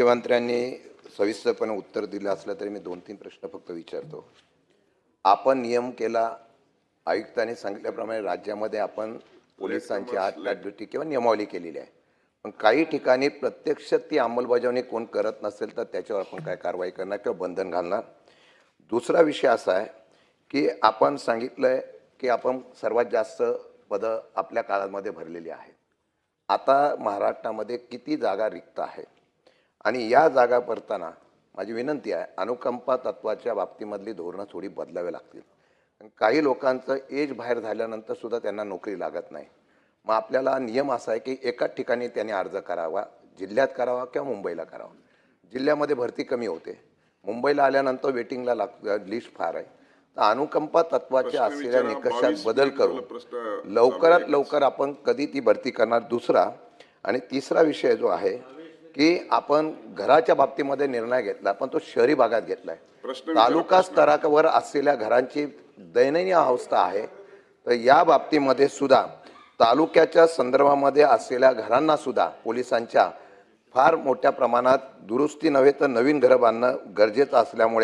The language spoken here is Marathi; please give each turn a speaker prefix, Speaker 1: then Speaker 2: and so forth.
Speaker 1: मुख्यमंत्र्यांनी सविस्तरपणे उत्तर दिलं असलं तरी मी दोन तीन प्रश्न फक्त विचारतो. आपण नियम केला आयुक्तांनी सांगितल्याप्रमाणे राज्यामध्ये आपण पोलिसांची आठ ड्युटी किंवा नियमावली केलेली आहे. पण काही ठिकाणी प्रत्यक्ष ती अंमलबजावणी कोण करत नसेल तर त्याच्यावर आपण काय कारवाई करणार किंवा बंधन घालणार? दुसरा विषय असा आहे की आपण सांगितलं आहे की आपण सर्वात जास्त पदं आपल्या काळामध्ये भरलेली आहेत. आता महाराष्ट्रामध्ये किती जागा रिक्त आहेत? आणि या जागा भरताना माझी विनंती आहे अनुकंपा तत्वाच्या बाबतीमधली धोरणं थोडी बदलावी लागतील. काही लोकांचं एज बाहेर झाल्यानंतर सुद्धा त्यांना नोकरी लागत नाही. मग आपल्याला नियम असा आहे की एकाच ठिकाणी त्यांनी अर्ज करावा जिल्ह्यात करावा किंवा मुंबईला करावा. जिल्ह्यामध्ये भरती कमी होते. मुंबईला आल्यानंतर वेटिंगला लाग लिस्ट फार आहे. तर अनुकंपा तत्वाच्या असलेल्या निकषात
Speaker 2: 22
Speaker 1: बदल करून लवकरात लवकर आपण कधी ती भरती करणार दुसरा आणि तिसरा विषय जो आहे की आपण घराच्या बाबतीमध्ये निर्णय घेतला पण तो शहरी भागात घेतलाय.
Speaker 2: प्रश्न विचारा,
Speaker 1: तालुका स्तरावर असलेल्या घरांची दयनीय अवस्था आहे. तर या बाबतीमध्ये सुद्धा तालुक्याच्या संदर्भामध्ये असलेल्या घरांना सुद्धा पोलिसांच्या फार मोठ्या प्रमाणात दुरुस्ती नव्हे तर नवीन घरं बांधणं गरजेचं असल्यामुळे